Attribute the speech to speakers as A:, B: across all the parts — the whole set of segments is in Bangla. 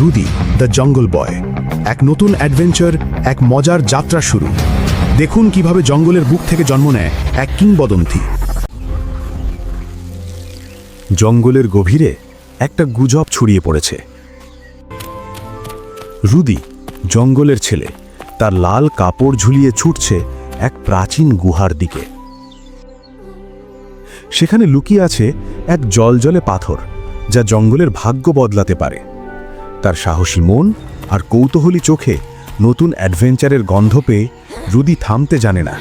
A: রুদি, দ্য জঙ্গল বয়। এক নতুন অ্যাডভেঞ্চার, এক মজার যাত্রা শুরু। দেখুন কীভাবে জঙ্গলের বুক থেকে জন্ম নেয় এক কিংবদন্তি। জঙ্গলের গভীরে একটা গুজব ছড়িয়ে পড়েছে। রুদি, জঙ্গলের ছেলে, তার লাল কাপড় ঝুলিয়ে ছুটছে এক প্রাচীন গুহার দিকে। সেখানে লুকিয়ে আছে এক জলজলে পাথর, যা জঙ্গলের ভাগ্য বদলাতে পারে। তার সাহসী মন আর কৌতূহলী চোখে নতুন অ্যাডভেঞ্চারের গন্ধ পেয়ে রুদি থামতে জানে না।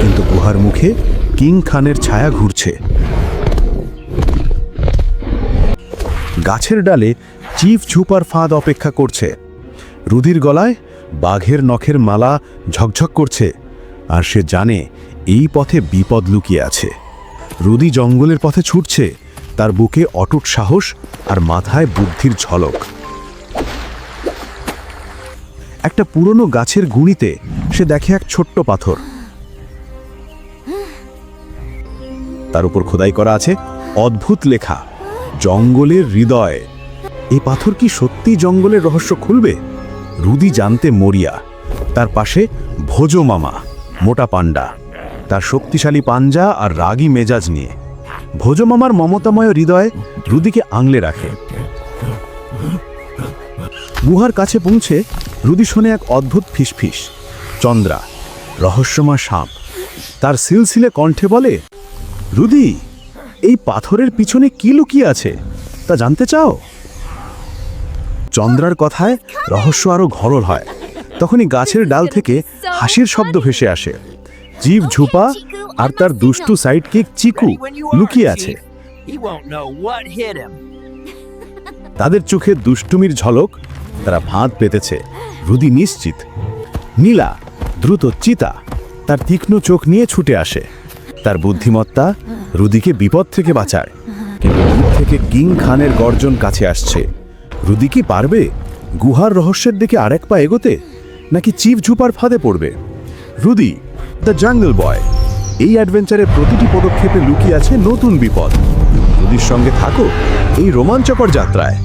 A: কিন্তু গুহার মুখে কিং খানের ছায়া ঘুরছে। গাছের ডালে চিফ ঝুপার ফাঁদ অপেক্ষা করছে। রুদির গলায় বাঘের নখের মালা ঝকঝক করছে আর সে জানে এই পথে বিপদ লুকিয়ে আছে। রুদি জঙ্গলের পথে ছুটছে। তার বুকে অটুট সাহস আর মাথায় বুদ্ধির ঝলক। একটা পুরনো গাছের গুঁড়িতে সে দেখে এক ছোট্ট পাথর। তার উপর খোদাই করা আছে অদ্ভুত লেখা, জঙ্গলের হৃদয়। এই পাথর কি সত্যি জঙ্গলের রহস্য খুলবে? রুদি জানতে মরিয়া। তার পাশে ভোজো মামা, মোটা পান্ডা তার শক্তিশালী পাঞ্জা আর রাগী মেজাজ নিয়ে। ভোজো মামার মমতাময় হৃদয় রুদিকে আংলে রাখে। গুহার কাছে পৌঁছে রুদি শোনে এক অদ্ভুত ফিসফিস। চন্দ্রা, রহস্যময় সাপ। তার সিলসিলে কণ্ঠে বলে, রুদি, এই পাথরের পিছনে কি লুকিয়ে আছে? তা জানতে চাও? চন্দ্রার কথায় রহস্য আরও ঘরল হয়। তখনই গাছের ডাল থেকে হাসির শব্দ ভেসে আসে। জীব ঝুপা আর তার দুষ্টু সাইড সাইডকিক চিকু লুকিয়ে আছে. তাদের চোখে দুষ্টুমির ঝলক তারা ফাঁদ পেতেছে। রুদি নিশ্চিত। নীলা দ্রুত চিতা তার তীক্ষ্ণ চোখ নিয়ে ছুটে আসে। তার বুদ্ধিমত্তা রুদিকে বিপদ থেকে বাঁচায়। কিন্তু দূর থেকে কিং খানের গর্জন কাছে আসছে। রুদি কি পারবে? গুহার রহস্যের দিকে আরেক পা এগোতে? নাকি চিফ ঝুপার ফাঁদে পড়বে? Rudy the jungle boy. এই অ্যাডভেঞ্চারের প্রতিটি পদক্ষেপে লুকিয়ে আছে নতুন বিপদ। নদীর সঙ্গে থাকো, এই রোমাঞ্চকর যাত্রায়।